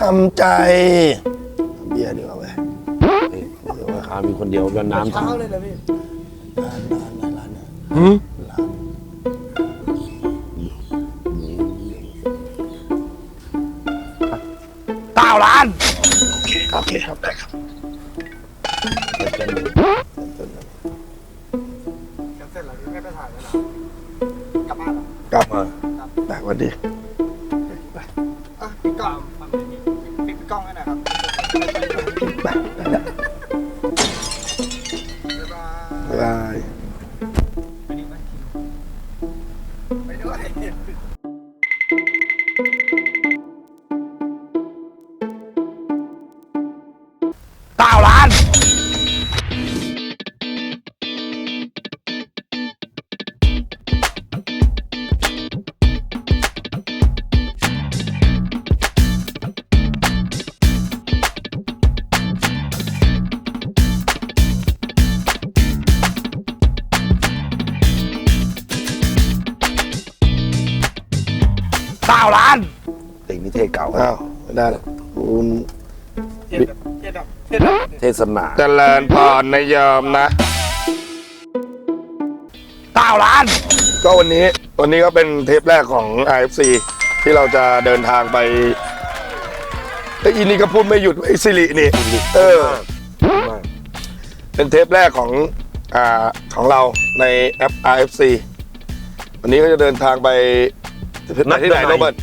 ทำใจเบียร์ดีกว่าเว้ยนี่เดี๋ยวว่าขามีคนเดียวแล้วน้ำเช้าเลยนะพี่ร้านร้านร้านร้านเนี่ยหืมร้านเก้าล้านโอเคครับได้ครับเสร็จแล้วพี่ไม่ไปถ่ายแล้วเหรอกลับบ้านเหรอกลับมาได้วันดีอะ ปิดกล้องปิดกล้องนั่นน่อยครับ ไป 9 ล้าน ติงนิเทศเก่าอ้าวได้คุณเจ็ดเจ็ดเจ็เทศนาเจริญพรนายยอมนะ 9 ล้าน ก็วันนี้วันนี้ก็เป็นเทปแรกของ IFC ที่เราจะเดินทางไปไอ้อินี่ก็พูดไม่หยุดไอ้สิรินี่เออเป็นเทปแรกของอ่าของเราในแอป RFC วันนี้ก็จะเดินทางไป ไปที่ไหนโรเบิร์ต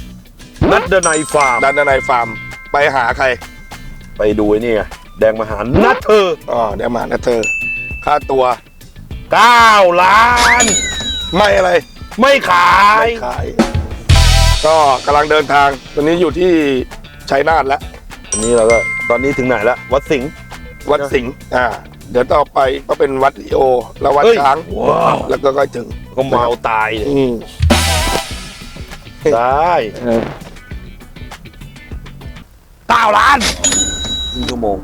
นัดเดนายฟาร์มดันนายฟาร์ม ไปหาใครไปดูไอ้นี่ไงแดงมหานัดเธออ๋อเดี๋ยวมานะเธอ ค่าตัวเก้าล้าน ไม่อะไรไม่ขาย ไม่ขาย ก็กำลังเดินทาง ตอนนี้อยู่ที่ชัยนาทแล้ว อันนี้เราก็ตอนนี้ถึงไหนแล้ววัดสิงห์ วัดสิงห์อ่า เดี๋ยวต่อไปก็เป็นวัดลีโอ แล้ววัดเฮ้ยช้าง ว้าว แล้วก็ใกล้ถึงก็เมาตายเนี่ยอืม ได้เออเก้าล้านครึ่งชั่วโมง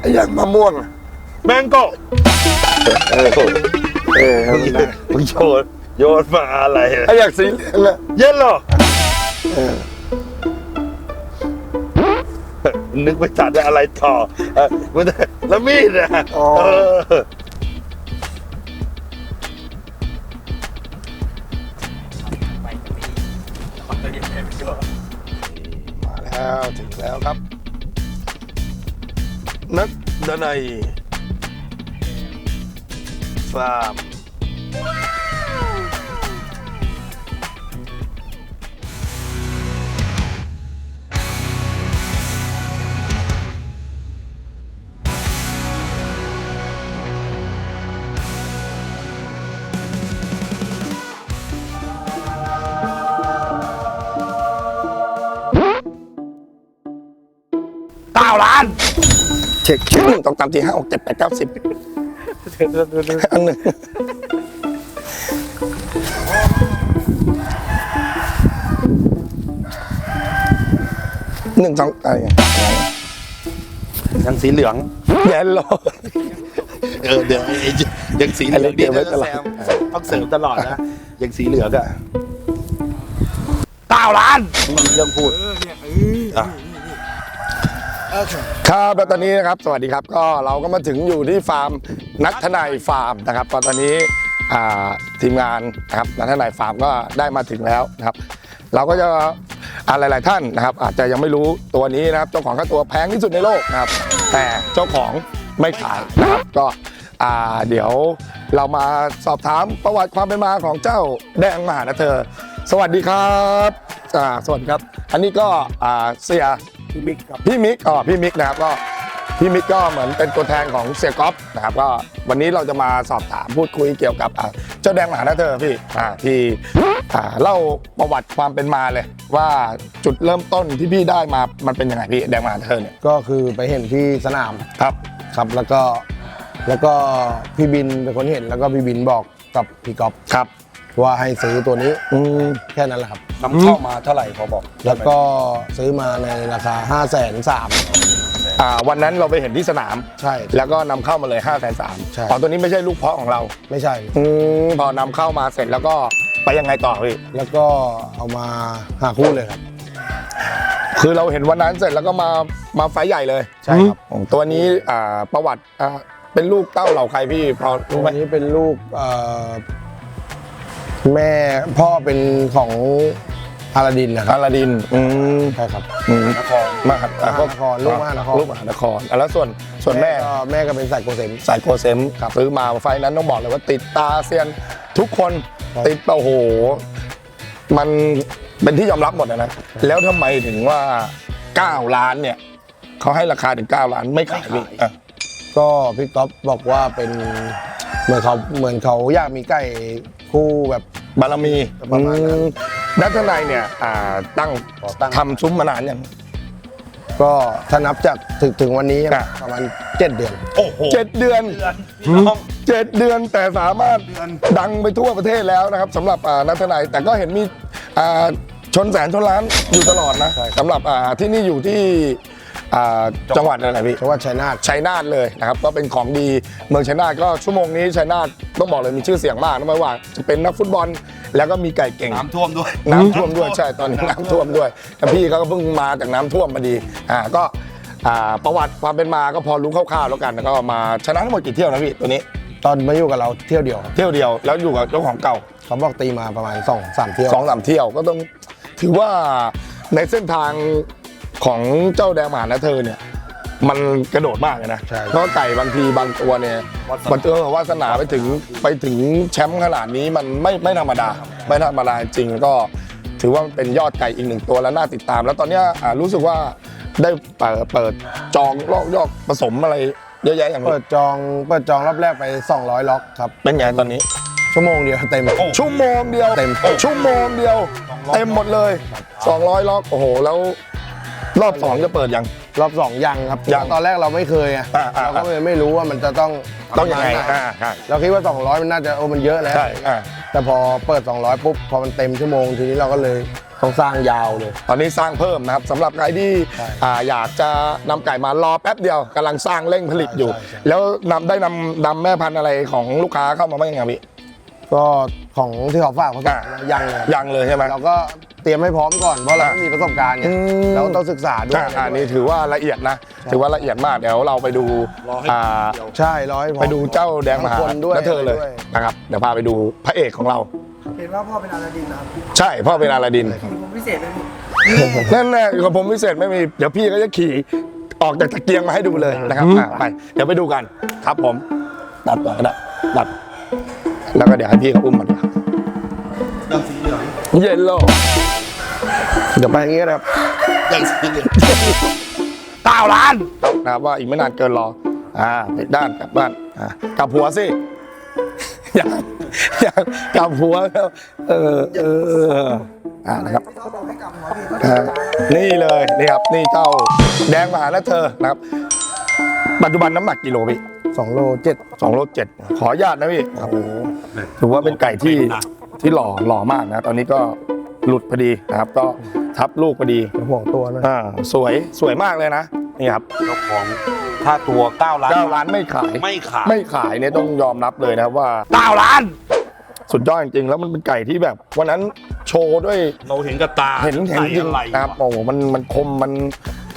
ไอ้อย่างมะม่วงอะแมงโก้เออเออให้มันได้มึงโยนโยนมาอะไรไอ้อย่างสีเหลืองอะเย็นเหรอเออนึกไม่ทันได้อะไรต่อเออมันแล้วมีดนะเออ แล้วถึงแล้วครับ นักดนัยฟาร์ม เช็คเช็คหนึ่งสองสามสี่ห้าหกเจ็ดแปดเก้าสิบอันหนึ่งหนึ่งสองอะไรอย่างเงี้ยยังสีเหลืองแย่โลเออเดี๋ยวไอ้ยังสีเหลืองเดี๋ยวไว้ตลอดต้องเสริมตลอดนะยังสีเหลืองอะเก้าล้านมีเรื่องพูด ครับแล้วตอนนี้นะครับสวัสดีครับก็เราก็มาถึงอยู่ที่ฟาร์มนัททนายฟาร์มนะครับตอนนี้ทีมงานนะครับนัททนายฟาร์มก็ได้มาถึงแล้วนะครับ เราก็จะอ่าหลาย ๆ ท่านนะครับ อาจจะยังไม่รู้ตัวนี้นะครับเจ้าของค่าตัวแพงที่สุดในโลกนะครับ แต่เจ้าของไม่ขายนะครับก็เดี๋ยวเรามาสอบถามประวัติความเป็นมาของเจ้าแดงมหานะเธอ สวัสดีครับสวัสดีครับ อันนี้ก็เสีย พี่บิ๊กครับ พี่มิกอ๋อพี่มิกนะครับก็พี่มิกก็เหมือนเป็นตัวแทนของเสียก๊อฟนะครับก็วันนี้เราจะมาสอบถามพูดคุยเกี่ยวกับอ่าเจ้าแดงมหาหน้าเธอพี่อ่าที่อ่าเล่าประวัติความเป็นมาเลย ว่าจุดเริ่มต้นที่พี่ได้มามันเป็นยังไงพี่แดงมหาเธอเนี่ยก็คือไปเห็นที่สนามครับ ครับแล้วก็แล้วก็พี่บินเป็นคนเห็นแล้วก็พี่บินบอกกับพี่ก๊อฟครับ ว่าให้ซื้อตัวนี้อืมแค่นั้นแหละครับ นำเข้ามาเท่าไหร่พอบอกแล้วก็ซื้อมาในราคา 5 3 0 0 0อ่าวันนั้นเราไปเห็นที่สนามใช่ แล้วก็นำเข้ามาเลย5้าแสนสามใช่ อ๋อตัวนี้ไม่ใช่ลูกเพาะของเรา ไม่ใช่ อืมพอนำเข้ามาเสร็จแล้วก็ไปยังไงต่อพี่ แล้วก็เอามาหาคู่เลยครับ คือเราเห็นวันนั้นเสร็จแล้วก็มามาไฟท์ใหญ่เลยใช่ครับ อืมตัวนี้อ่าประวัติอ่าเป็นลูกเต้าเหล่าใครพี่พอรู้ไหม วันนี้เป็นลูกเอ่อ แม่พ่อเป็นของอาลาดินนะครัอาบลาดิน อืมใช่ครับอืมนคร มหามหานครลูกมหานคร ลูกมหานครอะแล้วส่วนส่วนแม่ก็แม่ก็เป็นสายโกเซม สายโกเซมซื้อมาไฟล์นั้นต้องบอกเลยว่าติดตาเซียนทุกคนครับ ติดโอ้โห มันเป็นที่ยอมรับหมดนะนะแล้วทำไมถึงว่า 9 ล้านเนี่ยเขาให้ราคาถึง 9 ล้านไม่ขายพี่อะ ก็พี่ก๊อฟบอกว่าเป็นเหมือนเขาเหมือนเขาอยากมีไก่คู่แบบบารมีประมาณนั้นอืมนัทนายเนี่ยอ่าตั้งขอตั้งทำซุ้มมานานยังก็ถ้านับจากถึงถึงวันนี้อะประมาณเจ็ดเดือนโอ้โหเจ็ดเดือนเดือนพี่น้องเจ็ดเดือนแต่สามารถเดือนดังไปทั่วประเทศแล้วนะครับสำหรับอ่านัทนายแต่ก็เห็นมีอ่าชนแสนชนล้านอยู่ตลอดนะใช่ครับสำหรับอ่าที่นี่อยู่ที่ อ่าจังหวัดอะไรพี่จังหวัดชัยนาทชัยนาทเลยนะครับก็เป็นของดีเมืองชัยนาทก็ชั่วโมงนี้ชัยนาทต้องบอกเลยมีชื่อเสียงมากนะไม่ว่า จะเป็นนักฟุตบอลแล้วก็มีไก่เก่ง น้ำท่วมด้วย น้ำท่วมด้วยใช่ตอนนี้น้ำท่วมด้วยแต่พี่เขาก็เพิ่งมาจากน้ำท่วมพอดีอ่าก็อ่าประวัติความเป็นมาก็พอรู้คร่าวๆแล้วกันแล้วก็มาชนะทั้งหมดกี่เที่ยวนะพี่ตัวนี้ ตอนมาอยู่กับเราเที่ยวเดียวครับเที่ยวเดียวแล้วอยู่กับเจ้าของเก่าเขาบอกตีมาประมาณสองสามเที่ยวสองสามเที่ยวก็ต้องถือว่าในเส้นทาง ของเจ้าแดงหมานะเธอเนี่ย มันกระโดดมากเลยนะใช่ เพราะไก่บางทีบางตัวเนี่ยวาสนามันเออวาสนาไปถึงไปถึงแชมป์ขนาดนี้มันไม่ไม่ธรรมดา ไม่ธรรมดาจริงก็ ถือว่าเป็นยอดไก่อีกหนึ่งตัวแล้วน่าติดตาม แล้วตอนเนี้ยอ่ารู้สึกว่าได้เปิดเปิดจองลอกยอกผสมอะไรเยอะแยะอย่างนี้เปิดจองเปิดจองรอบแรกไป 200 ล็อกครับ เป็นไงตอนนี้ ชั่วโมงเดียวเต็ม ชั่วโมงเดียวเต็มชั่วโมงเดียว เต็มหมดเลย 200 ล็อกโอ้โห แล้ว รอบสองจะเปิดยัง รอบสองยังครับยังตอนแรกเราไม่เคยไงอ่าอ่าเราก็เลยไม่รู้ว่ามันจะต้องต้องยังไงประมาณหนอ่าใช่เราคิดว่า 200 มันน่าจะโอ้มันเยอะแล้วใช่อ่า แต่พอเปิด 200ปุ๊บพอมันเต็มชั่วโมงทีนี้เราก็เลยต้องสร้างยาวเลย ตอนนี้สร้างเพิ่มนะครับสำหรับใครที่ใช่อ่าอยากจะนำไก่มารอแป๊บเดียวกำลังสร้างเร่งผลิตอยู่ ใช่ใช่ แล้วนำได้นำนำแม่พันธุ์อะไรของลูกค้าเข้ามาบ้างยังไงพี่ ก็ของที่เขาฝากเขาสั่งอ่ายังเลยยังเลยใช่ไหมเราก็เตรียมให้พร้อมก่อนเพราะเราไม่มีประสบการณ์ไงอืมเราต้องศึกษาด้วยอ่าอ่านี่ถือว่าละเอียดนะ ถือว่าละเอียดมากเดี๋ยวเราไปดูรอให้อ่าเดียวใช่ร้อยพร้อมไปดูเจ้าแดงมหาทั้คนด้วยและเธอเลยด้วยนะครับเดี๋ยวพาไปดูพระเอกของเราเห็นว่าพ่อเป็นอาลาดินนะครับใช่พ่อเป็นอาลาดินมีผมพิเศษเลยพี่นั่นแหละของผมพิเศษไม่มีเดี๋ยวพี่ก็จะขี่ออกจากตะเกียงมาให้ดูเลยนะครับอะไปเดี๋ยวไปดูกันครับผมตัดต่อก็ได้ตัด แล้วก็เดี๋ยวให้พี่เขาอุ้มมันยังสีเหลืองเย็นโลเดี๋ยวไปอย่างงี้นะครับยังสีเหลืองเก้าล้านนะครับว่าอีกไม่นานเกินรอ อ่าไปด้านกลับบ้านอ่ากลับหัวสิ อยากอยากกลับหัวแล้วเออเอออ่านะครับพี่เขาบอกให้กลับหัวพี่อ่านี่เลยนี่ครับนี่เจ้าแดงมหาและเธอนะครับ ปัจจุบันน้ำหนักกิโลพี่ 2โลเจ็ดสองโลเจ็ดขออนุญาตนะพี่โอ้โหถือว่าเป็นไก่ที่ที่หล่อหล่อมากนะ ตอนนี้ก็หลุดพอดีนะครับ ก็ทับลูกพอดีห่วงตัวนะอ่าสวยสวยมากเลยนะนี่ครับเจ้าของค่าตัวเก้าล้านเก้าล้านไม่ขายไม่ขายไม่ขายเนี่ยต้องยอมรับเลยนะครับว่าเก้าล้าน สุดยอดจริงๆแล้วมันเป็นไก่ที่แบบ วันนั้นโชว์ด้วยเราเห็นกับตาเห็นเห็นจริงอะไรนะครับโอ้โหมันมันคมมัน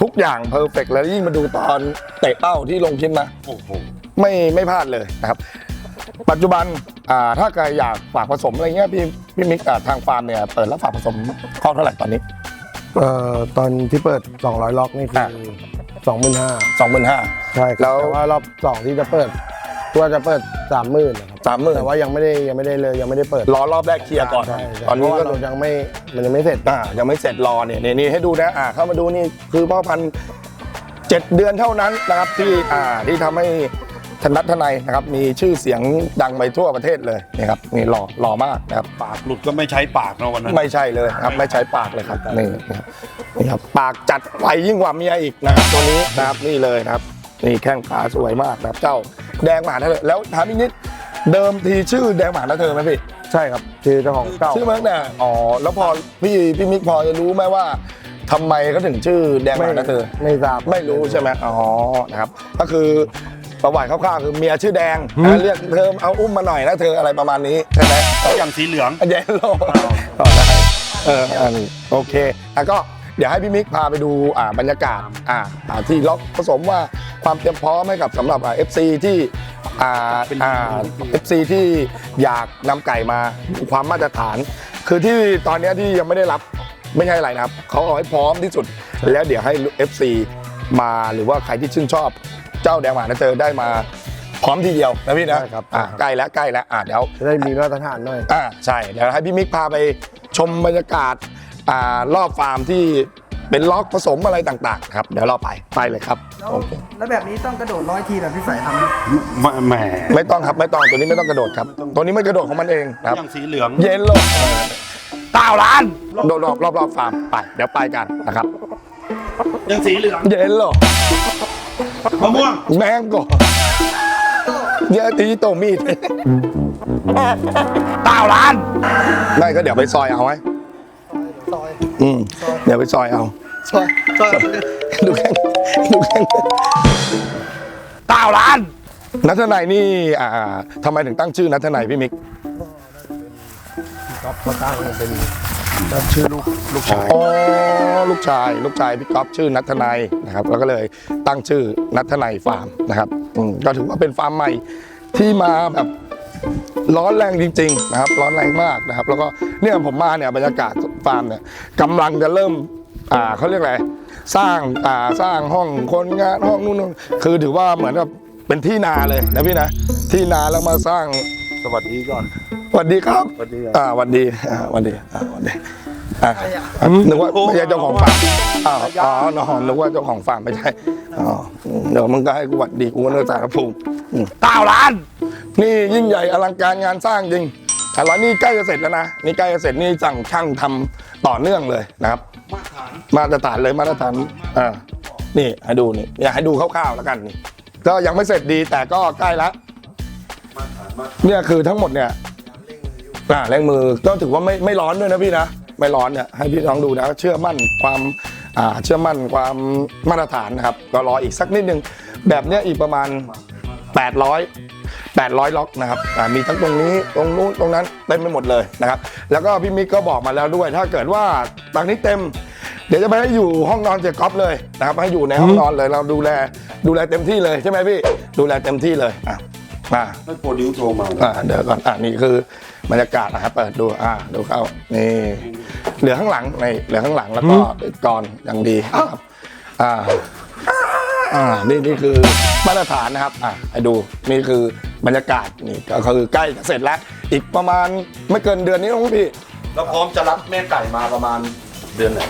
ทุกอย่างเพอร์เฟกแล้วยิ่งมาดูตอนเตะเป้าที่ลงชิ้นนะโอ้โห ไม่ไม่พลาดเลยนะครับ ปัจจุบันอ่าถ้าใครอยากฝากผสมอะไรเงี้ยพี่พี่มิกอ่าทางฟาร์มเนี่ยเปิดรับฝากผสมข้อเท่าไหร่ตอนนี้เอ่อตอนที่เปิด 200 ล็อกนี่คืออะสองหมื่นห้าสองหมื่นห้าใช่ครับแล้วแต่ว่ารอบสองที่จะเปิดตัวจะเปิดสามหมื่นนะครับสามหมื่นแต่ว่ายังไม่ได้ยังไม่ได้เลยยังไม่ได้เปิดรอรอบแรกเคลียร์ก่อนใช่ใช่ตอนนี้เพราะก็ว่าเรายังไม่มันยังไม่เสร็จอ่ายังไม่เสร็จรอเนี่ยนี่นี่ให้ดูนะอ่าเข้ามาดูนี่คือพ่อพันธุ์เจ็ดเดือนเท่านั้นนะครับที่อ่าที่ทำให้ ธนัททนายนะครับมีชื่อเสียงดังไปทั่วประเทศเลยนะครับนี่หล่อหล่อมากนะครับปากหลุดก็ไม่ใช้ปากนะวันนั้น ไม่ใช่เลยครับไม่ใช้ปากเลยครับนี่นะครับนี่ครับปากจัดไวยิ่งกว่าเมียอีกนะครับตัวนี้นะครับนี่เลยนะครับนี่แข้งขาสวยมากนะครับเจ้าแดงหมาเธอแล้วถามอีกนิดเดิมทีชื่อแดงหมาเธอไหมพี่ใช่ครับชื่อเจ้าของเก่าชื่อมาตั้งแต่อ๋อแล้วพอพี่พี่มิกพอจะรู้ไหมว่าทำไมเขาถึงชื่อแดงหไม่มานะเธอไม่ทราบไม่รู้ใช่ไหมอ๋อนะครับก็คือ ประวัติคร่าวๆคือเมียชื่อแดงอะเรียกเธอเอาอุ้มมาหน่อยนะเธออะไรประมาณนี้ใช่ไหมอย่างสีเหลือง เยลโล่ต่อได้เอออันนี้โอเคแล้วก็เดี๋ยวให้พี่มิกพาไปดูอ่าบรรยากาศอ่าอ่าที่ล็อกผสมว่าความเตรียมพร้อมให้กับสำหรับอ่า FC ที่อ่าอ่า FC ที่อยากนำไก่มาดูความมาตรฐาน คือที่ตอนเนี้ยที่ยังไม่ได้รับไม่ใช่อะไรนะครับเขาเอาให้พร้อมที่สุด แล้วเดี๋ยวให้ FC มาหรือว่าใครที่ชื่นชอบเจ้าแดงหมานะเจอได้มาพร้อมทีเดียวนะพี่นะใช่ครับ อ่าใกล้แล้วใกล้แล้วอ่าเดี๋ยว จะได้มีมาตรฐานหน่อย อ่าใช่เดี๋ยวให้พี่มิกพาไปชมบรรยากาศอ่ารอบฟาร์มที่เป็นล็อกผสมอะไรต่างๆครับ เดี๋ยวเราไปไปเลยครับแล้วโอเคแล้วแบบนี้ต้องกระโดดร้อยทีแบบพี่สายทำไหมแหมไม่ต้องครับไม่ต้องตัวนี้ไม่ต้องกระโดดครับ ตัวนี้ไม่กระโดดของมันเองนะครับ อย่างสีเหลือง เย็นโลกเก้าล้านโดดรอบรอบรอบฟาร์มไป เดี๋ยวไปกันนะครับ อย่างสีเหลือง เย็นโลก มะม่วงแมงโกเยอะตีโตมีดเก้าล้านไม่ก็เดี๋ยวไปซอยเอาไว้ซอยอืมเดี๋ยวไปซอยเอา ซอยซอยดูแข่งดูแข่งเก้าล้าน นัทนายนี่ อ่าทำไมถึงตั้งชื่อนัทนายพี่มิก ก็มาตั้งเป็น ชื่อลูกลูกชายอ๋อลูกชาย ลูกชายพี่ก๊อฟชื่อนัทนายนะครับแล้วก็เลยตั้งชื่อนัทนายฟาร์มนะครับอืมก็ถือว่าเป็นฟาร์มใหม่ที่มาแบบร้อนแรงจริง ๆ นะครับ ร้อนแรงมากนะครับ แล้วก็เนี่ยผมมาเนี่ยบรรยากาศฟาร์มเนี่ยกำลังจะเริ่มอ่าเขาเรียกอะไรสร้างอ่าสร้างห้องคนงานห้องนู่นนู่นคือถือว่าเหมือนกับเป็นที่นาเลยนะพี่นะ ที่นาแล้วมาสร้างสวัสดีก่อน สวัสดีครับสวัสดีครับอ่าสวัสดีอ่าสวัสดีอ่าสวัสดีอ่านึกว่าไม่ใช่เจ้าของฟาร์มอ้าวอ๋อน้องนึกว่าเจ้าของฟาร์มไม่ใช่อ๋อเดี๋ยวมึงก็ให้กูสวัสดีกูก็เนื้อสารภูมิอืมเก้าล้าน นี่ยิ่งใหญ่อลังการงานสร้างจริงแต่ละนี่ใกล้จะเสร็จแล้วนะนี่ใกล้จะเสร็จนี่สั่งช่างทำต่อเนื่องเลยนะครับ มาตรฐานเลยมาตรฐานอ่านี่ให้ดูนี่อยากให้ดูคร่าวๆแล้วกันนี่ก็ยังไม่เสร็จดีแต่ก็ใกล้แล้วเนี่ยคือทั้งหมดเนี่ย อ่าแรงมือก็ถือว่าไม่ไม่ร้อนด้วยนะพี่นะ ไม่ร้อนเนี่ยให้พี่น้องดูนะ เชื่อมั่นความอ่าเชื่อมั่นความมาตรฐานนะครับ ก็รออีกสักนิดนึง แบบเนี้ยอีกประมาณ 800 800 ล็อกนะครับอ่ามีทั้งตรงนี้ตรงนู้นตรงนั้นเต็มไปหมดเลยนะครับ แล้วก็พี่มิกก็บอกมาแล้วด้วย ถ้าเกิดว่าตอนนี้เต็ม เดี๋ยวจะไปให้อยู่ห้องนอนเจ๊ก๊อฟเลยนะครับให้อยู่ในห้องนอนเลยเราดูแลดูแลเต็มที่เลยใช่ไหมพี่ดูแลเต็มที่เลยอะ มาให้โปรดิวโทรมาอ่าเดี๋ยวก่อนอ่านี่คือบรรยากาศนะครับเปิดดูอ่าดูเข้านี่เหลือข้างหลังในเหลือข้างหลังแล้วก็ปิดกรอนอย่างดีนะครับอ่าอ่านี่นี่คือมาตรฐานนะครับอะให้ดูนี่คือบรรยากาศนี่ก็คือใกล้จะเสร็จแล้ว อีกประมาณไม่เกินเดือนนี้น้องพี่แล้วพร้อมจะรับแม่ไก่มาประมาณเดือนไหน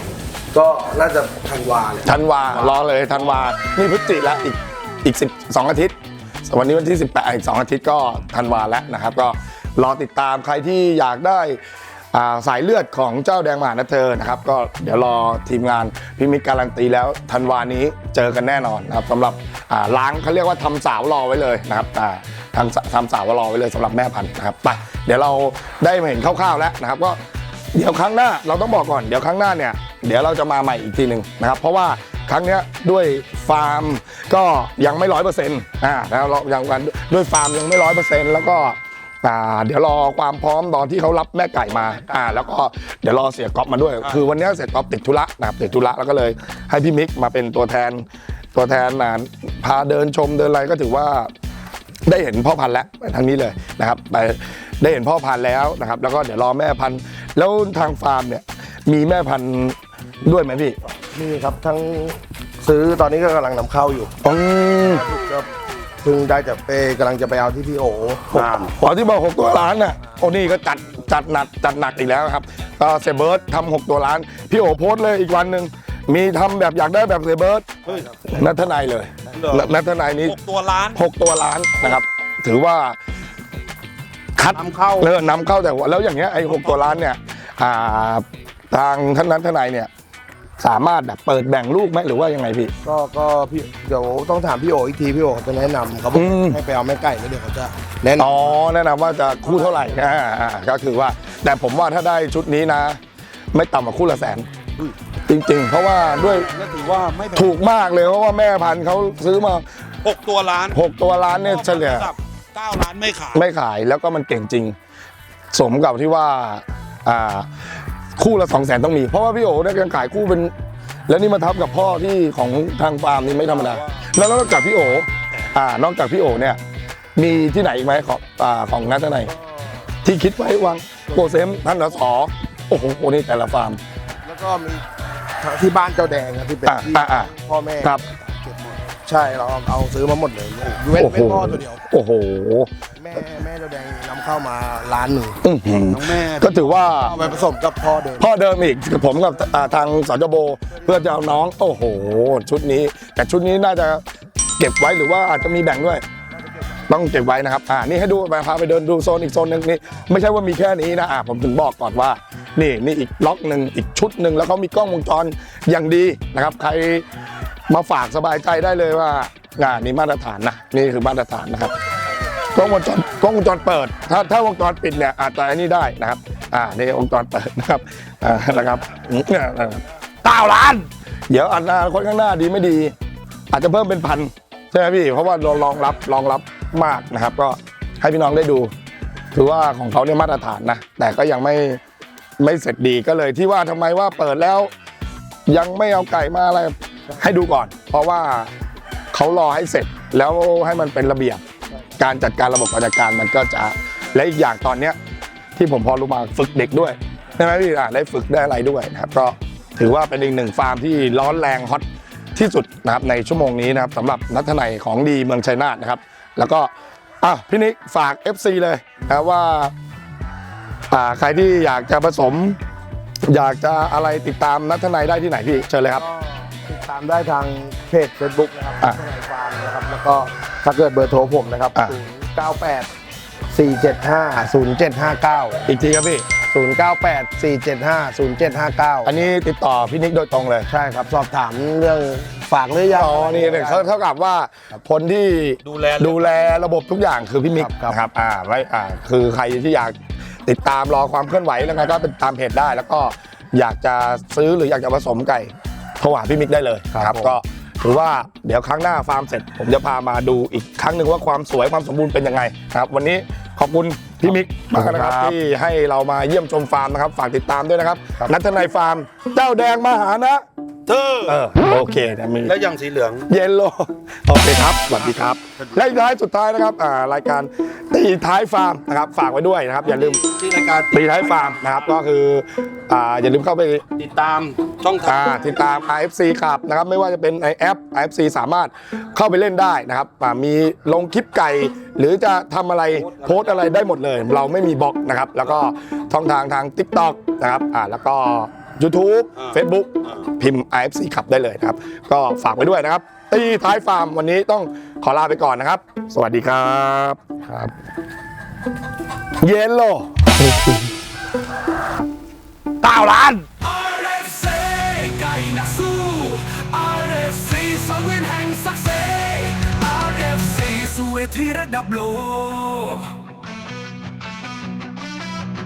ก็น่าจะธันวาเลยธันวารอเลยธันวานี่พฤศจิแล้วอีกอีกสิบสองอาทิตย์ วันนี้วันที่ 18อีกสองอาทิตย์ก็ธันวาแล้วนะครับ ก็รอติดตามใครที่อยากได้าสายเลือดของเจ้าแดงหมานะเธอนะครับ ก็เดี๋ยวรอทีมงานพี่มิกการันตีแล้วธันวานี้เจอกันแน่นอนนะครับสำหรับล้างเขาเรียกว่าทำสาวรอไว้เลยนะครับอ่าทำทำสาวรอไว้เลยสำหรับแม่พันธุ์นะครับไปเดี๋ยวเราได้มาเห็นคร่าวๆแล้วนะครับ ก็เดี๋ยวครั้งหน้าเราต้องบอกก่อนเดี๋ยวครั้งหน้าเนี่ยเดี๋ยวเราจะมาใหม่อีกทีหนึ่งนะครับ เพราะว่า ครั้งเนี้ยด้วยฟาร์มก็ยังไม่ร้อยเปอร์เซ็นต์อ่าแล้วเรายังกันด้วยฟาร์มยังไม่ร้อยเปอร์เซ็นต์แล้วก็อ่าเดี๋ยวรอความพร้อมตอนที่เขารับแม่ไก่มาอ่าแล้วก็เดี๋ยวรอเสียก๊อฟมาด้วย คือวันเนี้ยเสียก๊อฟติดธุระนะครับติดธุระแล้วก็เลยให้พี่มิกมาเป็นตัวแทน ตัวแทนอ่าพาเดินชมเดินอะไรก็ถือว่า ได้เห็นพ่อพันธุ์แล้วไปทางนี้เลยนะครับไปได้เห็นพ่อพันธุ์แล้วนะครับ แล้วก็เดี๋ยวรอแม่พันธุ์แล้วทางฟาร์มเนี่ยมีแม่พันธุ์ด้วยไหมพี่ นี่ครับทั้งซื้อตอนนี้ก็กำลังนำเข้าอยู่อืมก็เพิ่งได้จากเปกำลังจะไปเอาที่พี่โอขอที่บอกหกตัวล้านน่ะโอ้นี่ก็จัดจัดหนักจัดหนักอีกแล้วครับก็เซเบิร์ดทำหกตัวล้าน พี่โอโพสต์เลยอีกวันหนึ่งมีทำแบบอยากได้แบบเซเบิร์ดเฮ้ย นัทนายเลยเหรอ นัทนายนี้ หกตัวล้านหกตัวล้านนะครับ ถือว่าคัดนำเข้า เออนำเข้าแต่ว่าแล้วอย่างเงี้ยไอ้หกตัวล้านเนี่ยอ่าทางท่านนั้นทนายเนี่ย สามารถแบบเปิดแบ่งลูกไหมหรือว่ายังไงพี่ ก็ก็พี่เดี๋ยวต้องถามพี่โออีกทีพี่โอเขาจะแนะนำเขาบอกอืมให้ไปเอาแม่ไก่แล้วเดี๋ยวเขาจะแนะนำอ๋อแนะนำว่าจะคู่เท่าไหร่นะอ่าก็คือว่า แต่ผมว่าถ้าได้ชุดนี้นะ ไม่ต่ำกว่าคู่ละแสน จริงๆ เพราะว่าด้วยก็ถือว่าไม่แพงถูกมากเลยเพราะว่าแม่พันธุ์เขาซื้อมา หกตัวล้านหกตัวล้านเนี่ยเฉลี่ยเก้าล้านไม่ขายไม่ขายแล้วก็มันเก่งจริง สมกับที่ว่าอ่า คู่ละสองแสนต้องมี เพราะว่าพี่โอเนี่ยยังขายคู่เป็น แล้วนี่มาทับกับพ่อที่ของทางฟาร์มนี่ไม่ธรรมดาแล้วนอกจากพี่โออ่านอกจากพี่โอเนี่ยมีที่ไหนอีกไหมของอ่าของนัทไหนที่คิดไว้วางโกเซมท่านรสอโอ้โหนี่แต่ละฟาร์มแล้วก็มีที่บ้านเจ้าแดงนะที่เป็นอ่าที่อ่าอ่าพ่อแม่ครับเก็บหมด ใช่เราเอาเอาซื้อมาหมดเลยเว้นโอ้โหเว้นพ่อตัวเดียว โอ้โห แม่แม่เจ้าแดงนำเข้ามาล้านหนึ่งอื้อหือน้องแม่ก็ถือว่า เอาไปผสมกับพ่อเดิมพ่อเดิมอีกผมกับอ่าทางสจโบเพื่อจะเอาน้อง โอ้โห ชุดนี้ แต่ชุดนี้น่าจะเก็บไว้หรือว่าอาจจะมีแบ่งด้วย ต้องเก็บไว้นะครับอ่านี่ให้ดูไปพาไปเดินดูโซนอีกโซนหนึงนี่ไม่ใช่ว่ามีแค่นี้นะอ่าผมถึงบอกก่อนว่า นี่นี่อีกล็อกหนึ่งอีกชุดหนึ่งแล้วเขามีกล้องวงจรอย่างดีนะครับ ใคร มาฝากสบายใจได้เลยว่างานนี้มาตรฐานนะนี่คือมาตรฐานนะครับกล้องวงจรกล้องวงจรเปิด ถ้าถ้าวงจรปิดเนี่ยอาจจะอันนี้ได้นะครับ อ่านี่วงจรเปิดนะครับอ่านะครับเนี่ยนะครับเก้าล้าน เดี๋ยวอนาคตข้างหน้าดีไม่ดี อาจจะเพิ่มเป็นพันใช่ไหมพี่ เพราะว่าเรารองรับรองรับมากนะครับ ก็ให้พี่น้องได้ดูคือว่าของเขาเนี่ยมาตรฐานนะ แต่ก็ยังไม่ไม่เสร็จดีก็เลยที่ว่าทำไมว่าเปิดแล้ว ยังไม่เอาไก่มาอะไร ให้ดูก่อน เพราะว่าเขารอให้เสร็จแล้วให้มันเป็นระเบียบ การจัดการระบบราชการมันก็จะและอีกอย่างตอนเนี้ยที่ผมพอรู้มาฝึกเด็กด้วยใช่ไหมพี่อะได้ฝึกได้อะไรด้วยนะครับก็ถือว่าเป็นอีกหนึ่งฟาร์มที่ร้อนแรงฮอตที่สุดนะครับในชั่วโมงนี้นะครับสำหรับนัทนัยของดีเมืองชัยนาทนะครับ แล้วก็อะพี่นิกฝาก FC เลยนะว่าอ่าใครที่อยากจะผสม อยากจะอะไรติดตามนัทนัยได้ที่ไหนพี่เชิญเลยครับ ก็ ติดตามได้ทางเพจ Facebook นะครับอะทนายฟาร์มนะครับ แล้วก็ถ้าเกิดเบอร์โทรผมนะครับ อะ 098 475 0759 อีกทีครับพี่ 098 475 0759 อันนี้ติดต่อพี่นิกโดยตรงเลยใช่ครับ สอบถามเรื่องฝากหรือยังอ๋อนี่เนี่ยเขาเท่ากับว่าคนที่ดูแล ดูแลระบบทุกอย่างคือพี่มิกครับนะครับอ่าไว้อ่าคือใครที่อยากติดตามรอความเคลื่อนไหวแล้วไงก็ติดตามเพจได้ แล้วก็อยากจะซื้อหรืออยากจะผสมไก่ โทรหาพี่มิกได้เลยครับผม ก็ถือว่าเดี๋ยวครั้งหน้าฟาร์มเสร็จ ผมจะพามาดูอีกครั้งหนึ่งว่าความสวยความสมบูรณ์เป็นยังไงนะครับ วันนี้ขอบคุณพี่มิกมากนะครับที่ให้เรามาเยี่ยมชมฟาร์มนะครับ ฝากติดตามด้วยนะครับนัทนายฟาร์ม เจ้าแดงมาหานะ เธอเออโอเคนะมีแล้วอย่างสีเหลืองเยลโลโอเคครับสวัสดีครับและอีกท้ายสุดท้ายนะครับอ่ารายการตีท้ายฟาร์มนะครับฝากไว้ด้วยนะครับ อย่าลืมที่รายการตีท้ายฟาร์มนะครับก็คืออ่าอย่าลืมเข้าไปติดตามช่องทาอ่างติดตาม RFC ครับนะครับไม่ว่าจะเป็นในแอป RFC สามารถเข้าไปเล่นได้นะครับอ่ามีลงคลิปไก่ หรือจะทำอะไรโพสต์อะไรได้หมดเลย เราไม่มีบล็อกนะครับ แล้วก็ช่องทางทาง TikTok นะครับอ่าแล้วก็ YouTube Facebook พิมพ์ IFC ขับได้เลยนะครับ ก็ฝากไว้ด้วยนะครับ ตีท้ายฟาร์มวันนี้ต้องขอลาไปก่อนนะครับ สวัสดีครับครับ เยลโลเก้าล้าน RFC ไก่นักสู้ RFC สังเวียนแห่งศักดิ์ศรี RFC สู่เวทีระดับโลก